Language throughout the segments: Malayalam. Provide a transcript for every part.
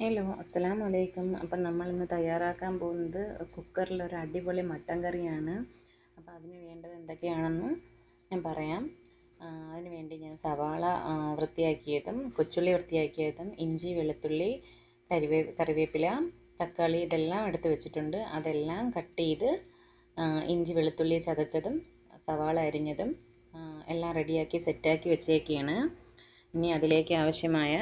ഹലോ അസ്സലാമു അലൈക്കും അപ്പം നമ്മൾ ഇന്ന് തയ്യാറാക്കാൻ പോകുന്നത് കുക്കറിൽ ഒരു അടിപൊളി മട്ടൻ കറിയാണ്. അപ്പം അതിന് വേണ്ടത് എന്തൊക്കെയാണെന്ന് ഞാൻ പറയാം. അതിന് വേണ്ടി ഞാൻ സവാള വൃത്തിയാക്കിയതും കൊച്ചുള്ളി വൃത്തിയാക്കിയതും ഇഞ്ചി വെളുത്തുള്ളി കരിവേ കറിവേപ്പില തക്കാളി ഇതെല്ലാം എടുത്ത് വെച്ചിട്ടുണ്ട്. അതെല്ലാം കട്ട് ചെയ്ത് ഇഞ്ചി വെളുത്തുള്ളി ചതച്ചതും സവാള അരിഞ്ഞതും എല്ലാം റെഡിയാക്കി സെറ്റാക്കി വെച്ചേക്കാണ്. ഇനി അതിലേക്ക് ആവശ്യമായ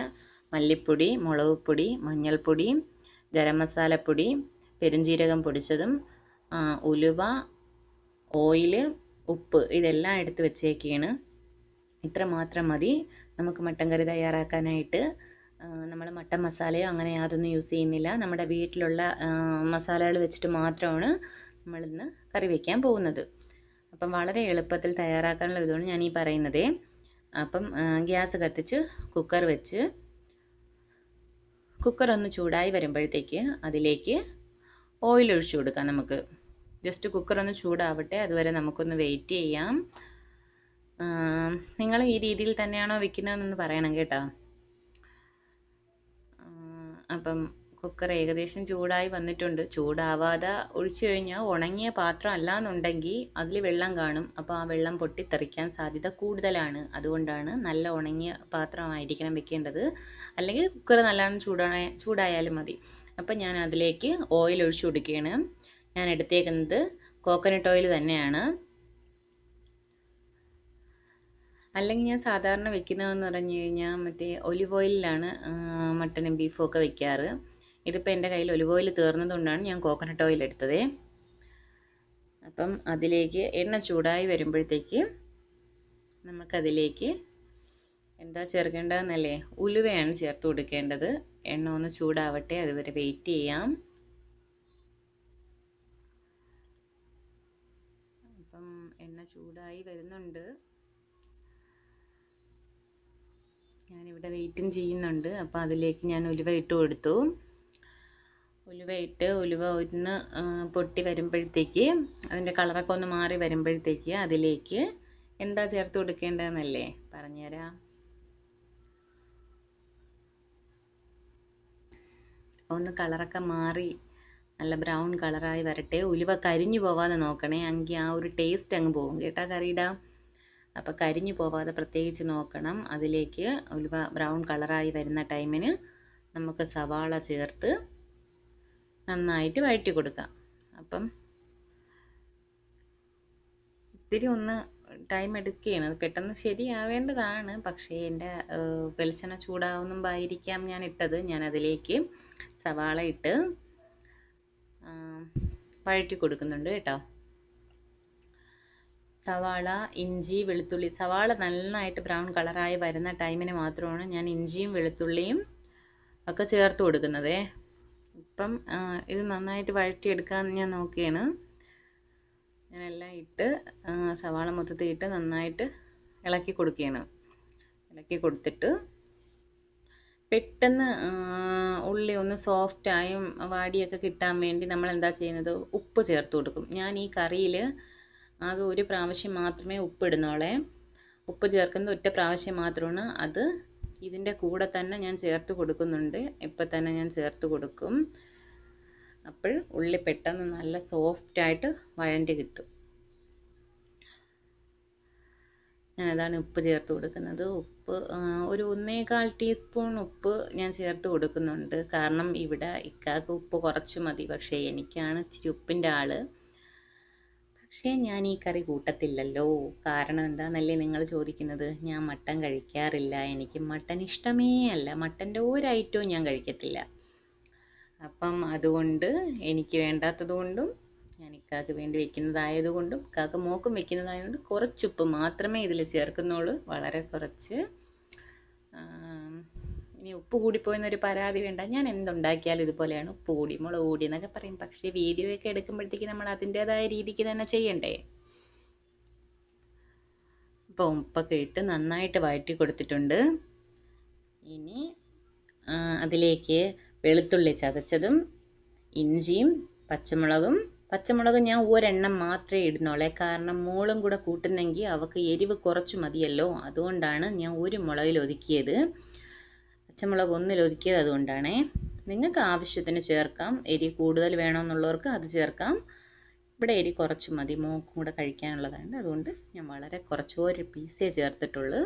മല്ലിപ്പൊടി മുളക് പൊടി മഞ്ഞൾപ്പൊടി ഗരം മസാലപ്പൊടി പെരുംജീരകം പൊടിച്ചതും ഉലുവ ഓയിൽ ഉപ്പ് ഇതെല്ലാം എടുത്ത് വെച്ചേക്കാണ്. ഇത്ര മാത്രം മതി. നമുക്ക് മട്ടൻ കറി തയ്യാറാക്കാനായിട്ട്. നമ്മൾ മട്ടൻ മസാലയോ അങ്ങനെ യാതൊന്നും യൂസ് ചെയ്യുന്നില്ല. നമ്മുടെ വീട്ടിലുള്ള മസാലകൾ വെച്ചിട്ട് മാത്രമാണ് നമ്മളിന്ന് കറി വയ്ക്കാൻ പോകുന്നത്. അപ്പം വളരെ എളുപ്പത്തിൽ തയ്യാറാക്കാനുള്ള ഇതുകൊണ്ട് ഞാൻ ഈ പറയുന്നത്. അപ്പം ഗ്യാസ് കത്തിച്ച് കുക്കർ വെച്ച് കുക്കർ ഒന്ന് ചൂടായി വരുമ്പോഴത്തേക്ക് അതിലേക്ക് ഓയിൽ ഒഴിച്ചു കൊടുക്കാം നമുക്ക്. ജസ്റ്റ് കുക്കർ ഒന്ന് ചൂടാവട്ടെ അതുവരെ നമുക്കൊന്ന് വെയിറ്റ് ചെയ്യാം. നിങ്ങൾ ഈ രീതിയിൽ തന്നെയാണോ വെക്കുന്നതെന്നൊന്ന് പറയണം കേട്ടോ. അപ്പം കുക്കർ ഏകദേശം ചൂടായി വന്നിട്ടുണ്ട്. ചൂടാവാതെ ഒഴിച്ചു കഴിഞ്ഞാൽ ഉണങ്ങിയ പാത്രം അല്ലാന്നുണ്ടെങ്കിൽ അതിൽ വെള്ളം കാണും. അപ്പോൾ ആ വെള്ളം പൊട്ടിത്തെറിക്കാൻ സാധ്യത കൂടുതലാണ്. അതുകൊണ്ടാണ് നല്ല ഉണങ്ങിയ പാത്രമായിരിക്കണം വെക്കേണ്ടത്. അല്ലെങ്കിൽ കുക്കർ നല്ലോണം ചൂടായ ചൂടായാലും മതി. അപ്പം ഞാൻ അതിലേക്ക് ഓയിൽ ഒഴിച്ചു കൊടുക്കുകയാണ്. ഞാൻ എടുത്തേക്കുന്നത് കോക്കനട്ട് ഓയിൽ തന്നെയാണ്. അല്ലെങ്കിൽ ഞാൻ സാധാരണ വെക്കുന്നതെന്ന് പറഞ്ഞു കഴിഞ്ഞാൽ മറ്റേ ഒലിവ് ഓയിലിലാണ് മട്ടനും ബീഫും ഒക്കെ വെക്കാറ്. ഇതിപ്പോൾ എന്റെ കയ്യിൽ ഒലിവ് ഓയിൽ തീർന്നതുകൊണ്ടാണ് ഞാൻ കോക്കനട്ട് ഓയിൽ എടുത്തത്. അപ്പം അതിലേക്ക് എണ്ണ ചൂടായി വരുമ്പോഴത്തേക്ക് നമുക്കതിലേക്ക് എന്താ ചേർക്കേണ്ടതെന്നല്ലേ? ഉലുവയാണ് ചേർത്ത് കൊടുക്കേണ്ടത്. എണ്ണ ഒന്ന് ചൂടാവട്ടെ അതുവരെ വെയിറ്റ് ചെയ്യാം. അപ്പം എണ്ണ ചൂടായി വരുന്നുണ്ട്. ഞാനിവിടെ വെയിറ്റും ചെയ്യുന്നുണ്ട്. അപ്പോൾ അതിലേക്ക് ഞാൻ ഉലുവ ഇട്ട് കൊടുത്തു. ഉലുവ ഇട്ട് ഉലുവ ഒന്ന് പൊട്ടി വരുമ്പോഴത്തേക്ക് അതിന്റെ കളറൊക്കെ ഒന്ന് മാറി വരുമ്പോഴത്തേക്ക് അതിലേക്ക് എന്താ ചേർത്ത് കൊടുക്കേണ്ടതെന്നല്ലേ പറഞ്ഞുതരാം ഒന്ന് കളറൊക്കെ മാറി നല്ല ബ്രൗൺ കളറായി വരട്ടെ. ഉലുവ കരിഞ്ഞു പോവാതെ നോക്കണേ. എങ്കിൽ ആ ഒരു ടേസ്റ്റ് അങ്ങ് പോകും. കേട്ടാ കറിയുടെ അപ്പോൾ കരിഞ്ഞു പോവാതെ പ്രത്യേകിച്ച് നോക്കണം. അതിലേക്ക് ഉലുവ ബ്രൗൺ കളറായി വരുന്ന ടൈമിന് നമുക്ക് സവാള ചേർത്ത് നന്നായിട്ട് വഴറ്റി കൊടുക്കാം. അപ്പം ഇത്തിരി ഒന്ന് ടൈം എടുക്കുകയാണ്. അത് പെട്ടെന്ന് ശരിയാവേണ്ടതാണ്. പക്ഷേ എന്റെ വെളിച്ചെണ്ണ ചൂടാവുന്നുമ്പായിരിക്കാം ഞാൻ ഇട്ടത്. ഞാൻ അതിലേക്ക് സവാള ഇട്ട് വഴറ്റി കൊടുക്കുന്നുണ്ട് കേട്ടോ. സവാള ഇഞ്ചി വെളുത്തുള്ളി. സവാള നന്നായിട്ട് ബ്രൗൺ കളറായി വരുന്ന ടൈമിന് മാത്രമാണ് ഞാൻ ഇഞ്ചിയും വെളുത്തുള്ളിയും ഒക്കെ ചേർത്ത് കൊടുക്കുന്നത്. ഇപ്പം ഇത് നന്നായിട്ട് വഴറ്റിയെടുക്കാൻ ഞാൻ നോക്കിയാണ്. ഞാനെല്ലാം ഇട്ട് സവാള മൊത്തത്തിൽ ഇട്ട് നന്നായിട്ട് ഇളക്കി കൊടുക്കുകയാണ്. ഇളക്കി കൊടുത്തിട്ട് പെട്ടെന്ന് ഉള്ളി ഒന്ന് സോഫ്റ്റായും വാടിയൊക്കെ കിട്ടാൻ വേണ്ടി നമ്മൾ എന്താ ചെയ്യുന്നത്? ഉപ്പ് ചേർത്ത് കൊടുക്കും. ഞാൻ ഈ കറിയിൽ ആകെ ഒരു പ്രാവശ്യം മാത്രമേ ഉപ്പ് ഇടുന്നോളേ ഉപ്പ് ചേർക്കുന്നത് ഒറ്റ പ്രാവശ്യം മാത്രമാണ്. അത് ഇതിന്റെ കൂടെ തന്നെ ഞാൻ ചേർത്ത് കൊടുക്കുന്നുണ്ട്. ഇപ്പം തന്നെ ഞാൻ ചേർത്ത് കൊടുക്കും. അപ്പോൾ ഉള്ളി പെട്ടെന്ന് നല്ല സോഫ്റ്റായിട്ട് വഴണ്ടി കിട്ടും. ഞാനതാണ് ഉപ്പ് ചേർത്ത് കൊടുക്കുന്നത്. ഉപ്പ് ഒരു ഒന്നേകാൽ ടീസ്പൂൺ ഉപ്പ് ഞാൻ ചേർത്ത് കൊടുക്കുന്നുണ്ട്. കാരണം ഇവിടെ ഇക്കാക്ക് ഉപ്പ് കുറച്ച് മതി. പക്ഷേ എനിക്കാണ് ഇച്ചിരി ഉപ്പിന്റെ ആൾ. പക്ഷേ ഞാൻ ഈ കറി കൂട്ടത്തില്ലല്ലോ. കാരണം എന്താണെന്നല്ലേ നിങ്ങൾ ചോദിക്കുന്നത്? ഞാൻ മട്ടൻ കഴിക്കാറില്ല. എനിക്ക് മട്ടൻ ഇഷ്ടമേ അല്ല. മട്ടന്റെ ഒരു ഐറ്റവും ഞാൻ കഴിക്കത്തില്ല. അപ്പം അതുകൊണ്ട് എനിക്ക് വേണ്ടാത്തത് കൊണ്ടും ഞാൻ ഇക്കാക്ക് വേണ്ടി വെക്കുന്നതായത് കൊണ്ടും ഇക്കാക്ക് മോക്കും വെക്കുന്നതായതുകൊണ്ട് കുറച്ചുപ്പ് മാത്രമേ ഇതിൽ ചേർക്കുന്നുള്ളൂ. വളരെ കുറച്ച് ഇനി ഉപ്പ് കൂടിപ്പോയെന്നൊരു പരാതി വേണ്ട. ഞാൻ എന്തുണ്ടാക്കിയാലും ഇതുപോലെയാണ് ഉപ്പ് കൂടി മുളക് കൂടി എന്നൊക്കെ പറയും. പക്ഷേ വീഡിയോ ഒക്കെ എടുക്കുമ്പോഴത്തേക്ക് നമ്മൾ അതിന്റെതായ രീതിക്ക് തന്നെ ചെയ്യണ്ടേ? അപ്പോൾ ഉപ്പൊക്കെ ഇട്ട് നന്നായിട്ട് വഴറ്റി കൊടുത്തിട്ടുണ്ട്. ഇനി അതിലേക്ക് വെളുത്തുള്ളി ചതച്ചതും ഇഞ്ചിയും പച്ചമുളകും. പച്ചമുളക് ഞാൻ ഒരെണ്ണം മാത്രമേ ഇടുന്നുള്ളേ. കാരണം മോളും കൂടെ കൂട്ടുന്നെങ്കിൽ അവൾക്ക് എരിവ് കുറച്ച് മതിയല്ലോ. അതുകൊണ്ടാണ് ഞാൻ ഒരു മുളകിൽ ഒതുക്കിയത്. പച്ചമുളക് ഒന്നിൽ ഒതുക്കിയത് അതുകൊണ്ടാണേ. നിങ്ങൾക്ക് ആവശ്യത്തിന് ചേർക്കാം. എരി കൂടുതൽ വേണമെന്നുള്ളവർക്ക് അത് ചേർക്കാം. ഇവിടെ എരി കുറച്ച് മതി. മോക്കും കൂടെ കഴിക്കാനുള്ളതാണ് അതുകൊണ്ട് ഞാൻ വളരെ കുറച്ച് ഒരു പീസേ ചേർത്തിട്ടുള്ളൂ.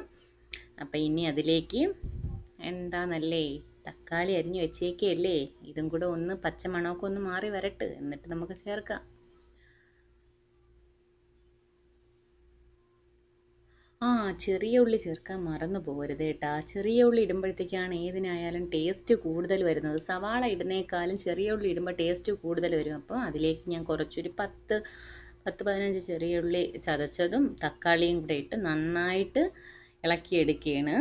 അപ്പം ഇനി അതിലേക്ക് എന്താന്നല്ലേ? തക്കാളി അരിഞ്ഞ് വെച്ചേക്കല്ലേ ഇതും കൂടെ ഒന്ന് പച്ചമണമൊക്കെ ഒന്ന് മാറി വരട്ടെ. എന്നിട്ട് നമുക്ക് ചേർക്കാം ആ ചെറിയ ഉള്ളി ചേർക്കാൻ മറന്നു പോകരുത് കേട്ടാ. ചെറിയ ഉള്ളി ഇടുമ്പോഴത്തേക്കാണ് ഏതിനായാലും ടേസ്റ്റ് കൂടുതൽ വരുന്നത്. സവാള ഇടുന്നേക്കാളും ചെറിയ ഉള്ളി ഇടുമ്പോൾ ടേസ്റ്റ് കൂടുതൽ വരും. അപ്പോൾ അതിലേക്ക് ഞാൻ കുറച്ചൊരു പത്ത് പത്ത് പതിനഞ്ച് ചെറിയ ഉള്ളി ചതച്ചതും തക്കാളിയും കൂടെ ഇട്ട് നന്നായിട്ട് ഇളക്കിയെടുക്കുകയാണ്.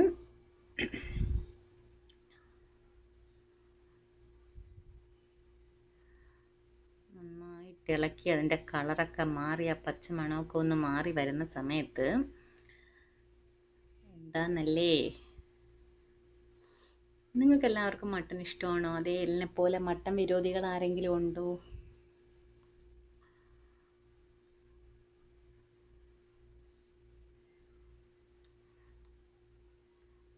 നന്നായിട്ട് ഇളക്കി അതിന്റെ കളറൊക്കെ മാറി ആ പച്ച മണമൊക്കെ ഒന്ന് മാറി വരുന്ന സമയത്ത് എന്താന്നല്ലേ? നിങ്ങൾക്ക് എല്ലാവർക്കും മട്ടൺ ഇഷ്ടമാണോ? അതേ എന്നെ പോലെ മട്ടൺ വിരോധികൾ ആരെങ്കിലും ഉണ്ടോ?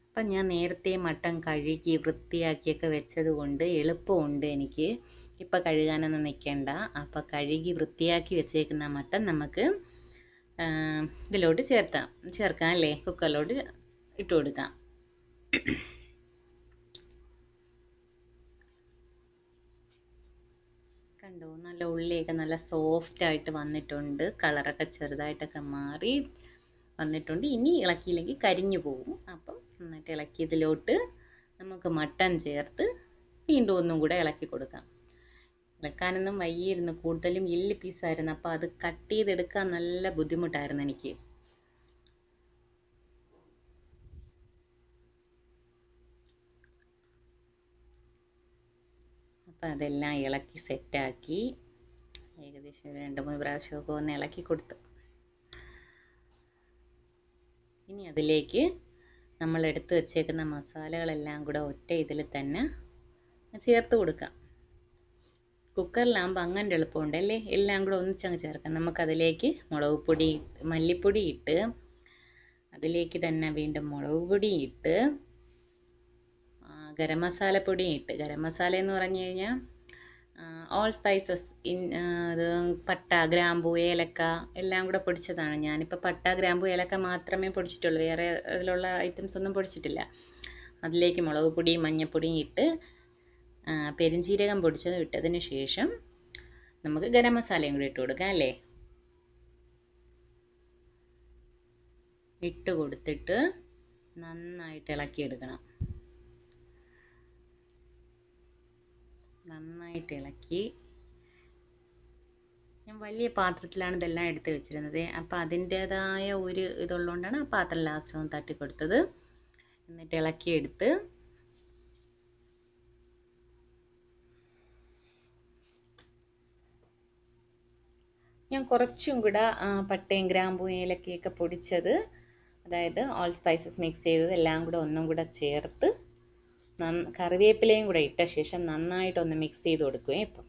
അപ്പം ഞാൻ നേരത്തെ മട്ടൺ കഴുകി വൃത്തിയാക്കിയൊക്കെ വെച്ചത് കൊണ്ട് എളുപ്പമുണ്ട് എനിക്ക്. ഇപ്പം കഴുകാനൊന്നും നിൽക്കേണ്ട. അപ്പം കഴുകി വൃത്തിയാക്കി വെച്ചേക്കുന്ന മട്ടൺ നമുക്ക് ഇതിലോട്ട് ചേർത്താം. ചേർക്കാം അല്ലേ? കുക്കറിലോട്ട് ഇട്ട് കൊടുക്കാം. കണ്ടോ നല്ല ഉള്ളിയൊക്കെ നല്ല സോഫ്റ്റ് ആയിട്ട് വന്നിട്ടുണ്ട്. കളറൊക്കെ ചെറുതായിട്ടൊക്കെ മാറി വന്നിട്ടുണ്ട്. ഇനി ഇളക്കിയില്ലെങ്കിൽ കരിഞ്ഞു പോകും. അപ്പം നന്നായിട്ട് ഇളക്കിയതിലോട്ട് നമുക്ക് മട്ടൺ ചേർത്ത് വീണ്ടും ഒന്നും കൂടെ ഇളക്കി കൊടുക്കാം. ഇളക്കാനൊന്നും വയ്യായിരുന്നു. കൂടുതലും എല്ല് പീസായിരുന്നു അപ്പോൾ അത് കട്ട് ചെയ്തെടുക്കാൻ നല്ല ബുദ്ധിമുട്ടായിരുന്നു എനിക്ക്. അപ്പം അതെല്ലാം ഇളക്കി സെറ്റാക്കി ഏകദേശം ഒരു രണ്ട് മൂന്ന് പ്രാവശ്യമൊക്കെ ഒന്ന് ഇളക്കി കൊടുത്തു. ഇനി അതിലേക്ക് നമ്മൾ എടുത്തു വച്ചേക്കുന്ന മസാലകളെല്ലാം കൂടെ ഒറ്റ ഇതിൽ തന്നെ ചേർത്ത് കൊടുക്കാം. കുക്കറിലാകുമ്പോൾ അങ്ങനെ എളുപ്പമുണ്ട് അല്ലേ എല്ലാം കൂടെ ഒന്നിച്ചങ്ങ് ചേർക്കാം. നമുക്കതിലേക്ക് മുളക് പൊടി മല്ലിപ്പൊടി ഇട്ട് അതിലേക്ക് തന്നെ വീണ്ടും മുളക് പൊടി ഇട്ട് ഗരം മസാലപ്പൊടി ഇട്ട്. ഗരം മസാല എന്ന് പറഞ്ഞു കഴിഞ്ഞാൽ ഓൾ സ്പൈസസ് ഇൻ ഇത് പട്ട ഗ്രാമ്പു ഏലക്ക എല്ലാം കൂടെ പൊടിച്ചതാണ്. ഞാനിപ്പോൾ പട്ട ഗ്രാമ്പു ഏലക്ക മാത്രമേ പൊടിച്ചിട്ടുള്ളൂ. വേറെ അതിലുള്ള ഐറ്റംസ് ഒന്നും പൊടിച്ചിട്ടില്ല. അതിലേക്ക് മുളക് പൊടിയും മഞ്ഞൾപ്പൊടിയും ഇട്ട് പെരിഞ്ചീരകം പൊടിച്ചത് ഇട്ടതിന് ശേഷം നമുക്ക് ഗരം മസാലയും കൂടി ഇട്ട് കൊടുക്കാം അല്ലേ? ഇട്ട് കൊടുത്തിട്ട് നന്നായിട്ട് ഇളക്കിയെടുക്കണം. നന്നായിട്ട് ഇളക്കി. ഞാൻ വലിയ പാത്രത്തിലാണ് ഇതെല്ലാം എടുത്ത് വെച്ചിരുന്നത്. അപ്പം അതിന്റേതായ ഒരു ഇതുള്ളതുകൊണ്ടാണ് ആ പാത്രം ലാസ്റ്റ് ഒന്ന് തട്ടി കൊടുത്തത് എന്നിട്ട് ഇളക്കിയെടുത്ത്. ഞാൻ കുറച്ചും കൂടെ പട്ടയും ഗ്രാമ്പും ഏലക്കയൊക്കെ പൊടിച്ചത് അതായത് ഓൾ സ്പൈസസ് മിക്സ് ചെയ്തത് എല്ലാം കൂടെ ഒന്നും കൂടെ ചേർത്ത് കറിവേപ്പിലയും കൂടെ ഇട്ട ശേഷം നന്നായിട്ടൊന്ന് മിക്സ് ചെയ്ത് കൊടുക്കുകയും ഇപ്പം.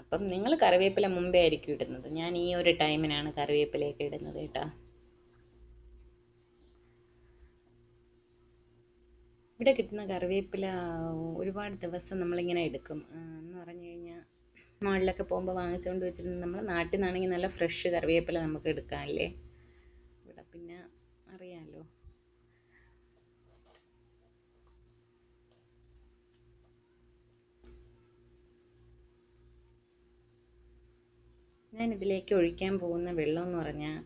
അപ്പം നിങ്ങൾ കറിവേപ്പില മുമ്പേ ആയിരിക്കും ഇടുന്നത്. ഞാൻ ഈ ഒരു ടൈമിനാണ് കറിവേപ്പിലയൊക്കെ ഇടുന്നത് കേട്ടോ. ഇവിടെ കിട്ടുന്ന കറിവേപ്പില ഒരുപാട് ദിവസം നമ്മളിങ്ങനെ എടുക്കും. എന്ന് പറഞ്ഞു കഴിഞ്ഞാൽ മാളിലൊക്കെ പോകുമ്പോൾ വാങ്ങിച്ചുകൊണ്ട് വെച്ചിരുന്ന നമ്മൾ നാട്ടിൽ നിന്നാണെങ്കിൽ നല്ല ഫ്രഷ് കറിവേപ്പില നമുക്ക് എടുക്കാമല്ലേ ഇവിടെ ഞാൻ ഇതിലേക്ക് ഒഴിക്കാൻ പോകുന്ന വെള്ളം എന്ന് പറഞ്ഞാൽ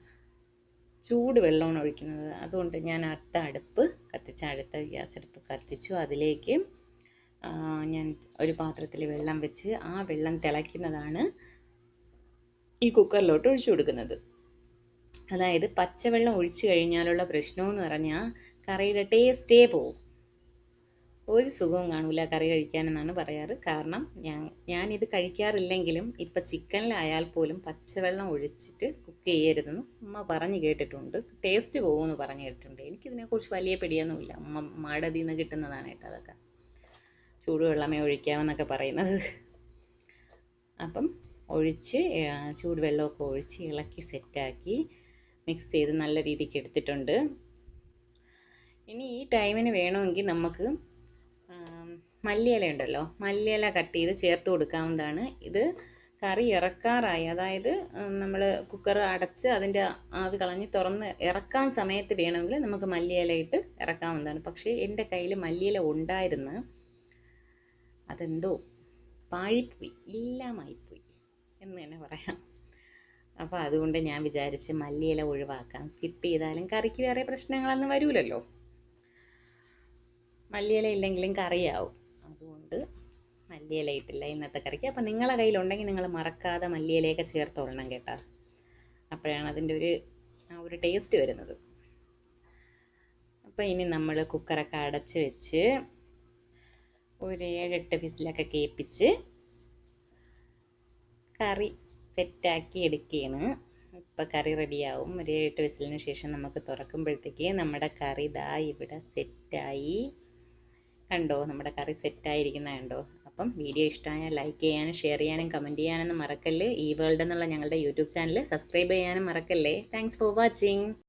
ചൂട് വെള്ളമാണ് ഒഴിക്കുന്നത്. അതുകൊണ്ട് ഞാൻ അടുത്ത അടുപ്പ് കത്തിച്ച അടുത്ത ഗ്യാസ് അടുപ്പ് കത്തിച്ചു. അതിലേക്ക് ഞാൻ ഒരു പാത്രത്തിൽ വെള്ളം വെച്ച് ആ വെള്ളം തിളയ്ക്കുന്നതാണ് ഈ കുക്കറിലോട്ട് ഒഴിച്ചു കൊടുക്കുന്നത്. അതായത് പച്ചവെള്ളം ഒഴിച്ചു കഴിഞ്ഞാലുള്ള പ്രശ്നമെന്ന് പറഞ്ഞാൽ കറിയുടെ ടേസ്റ്റേ പോവും. ഒരു സുഖവും കാണൂല കറി കഴിക്കാനെന്നാണ് പറയാറ്. കാരണം ഞാൻ ഞാൻ ഇത് കഴിക്കാറില്ലെങ്കിലും ഇപ്പം ചിക്കനിലായാൽ പോലും പച്ചവെള്ളം ഒഴിച്ചിട്ട് കുക്ക് ചെയ്യരുതെന്ന് ഉമ്മ പറഞ്ഞു കേട്ടിട്ടുണ്ട്. ടേസ്റ്റ് പോകുമെന്ന് പറഞ്ഞു കേട്ടിട്ടുണ്ട്. എനിക്ക് എനിക്കിതിനെക്കുറിച്ച് വലിയ പിടിയൊന്നുമില്ല. ഉമ്മ മാടതിൽ നിന്ന് കിട്ടുന്നതാണ് കേട്ടോ അതൊക്കെ. ചൂടുവെള്ളമേ ഒഴിക്കാമെന്നൊക്കെ പറയുന്നത്. അപ്പം ഒഴിച്ച് ചൂടുവെള്ളമൊക്കെ ഒഴിച്ച് ഇളക്കി സെറ്റാക്കി മിക്സ് ചെയ്ത് നല്ല രീതിക്ക് എടുത്തിട്ടുണ്ട്. ഇനി ഈ ടൈമിന് വേണമെങ്കിൽ നമുക്ക് മല്ലിയില ഉണ്ടല്ലോ. മല്ലിയില കട്ട് ചെയ്ത് ചേർത്ത് കൊടുക്കാവുന്നതാണ്. ഇത് കറി ഇറക്കാറായി. അതായത് നമ്മൾ കുക്കർ അടച്ച് അതിന്റെ ആവി കളഞ്ഞ് തുറന്ന് ഇറക്കാൻ സമയത്ത് വേണമെങ്കിൽ നമുക്ക് മല്ലിയില ഇട്ട് ഇറക്കാവുന്നതാണ്. പക്ഷേ എന്റെ കയ്യിൽ മല്ലിയില ഉണ്ടായിരുന്നു. അതെന്തോ പാഴിപ്പോയി. ഇല്ലാമായിപ്പോയി എന്ന് തന്നെ പറയാം. അപ്പോൾ അതുകൊണ്ട് ഞാൻ വിചാരിച്ച് മല്ലിയില ഒഴിവാക്കാം. സ്കിപ്പ് ചെയ്താലും കറിക്ക് വേറെ പ്രശ്നങ്ങളൊന്നും വരൂലല്ലോ. മല്ലിയില ഇല്ലെങ്കിലും കറിയാവും. അതുകൊണ്ട് മല്ലിയില ഇട്ടില്ല ഇന്നത്തെ കറിക്ക്. അപ്പം നിങ്ങളെ കയ്യിലുണ്ടെങ്കിൽ നിങ്ങൾ മറക്കാതെ മല്ലിയിലയൊക്കെ ചേർത്തോളണം കേട്ടോ. അപ്പോഴാണ് അതിന്റെ ഒരു ആ ഒരു ടേസ്റ്റ് വരുന്നത്. അപ്പോൾ ഇനി നമ്മൾ കുക്കറൊക്കെ അടച്ച് വെച്ച് ഒരു ഏഴെട്ട് വിസിലൊക്കെ കേൾപ്പിച്ച് കറി സെറ്റാക്കി എടുക്കുകയാണ്. ഇപ്പം കറി റെഡിയാവും ഒരു ഏഴെട്ട് വിസിലിന് ശേഷം നമുക്ക് തുറക്കുമ്പോഴത്തേക്ക് നമ്മുടെ കറി ദാ ഇവിടെ സെറ്റായി കണ്ടോ? നമ്മുടെ കറി സെറ്റായിരിക്കുന്ന കണ്ടോ? അപ്പം വീഡിയോ ഇഷ്ടമായാൽ ലൈക്ക് ചെയ്യാനും ഷെയർ ചെയ്യാനും കമന്റ് ചെയ്യാനൊന്നും മറക്കല്ലേ? ഈ വേൾഡ് എന്നുള്ള ഞങ്ങളുടെ യൂട്യൂബ് ചാനൽ സബ്സ്ക്രൈബ് ചെയ്യാനും മറക്കല്ലേ? Thanks for watching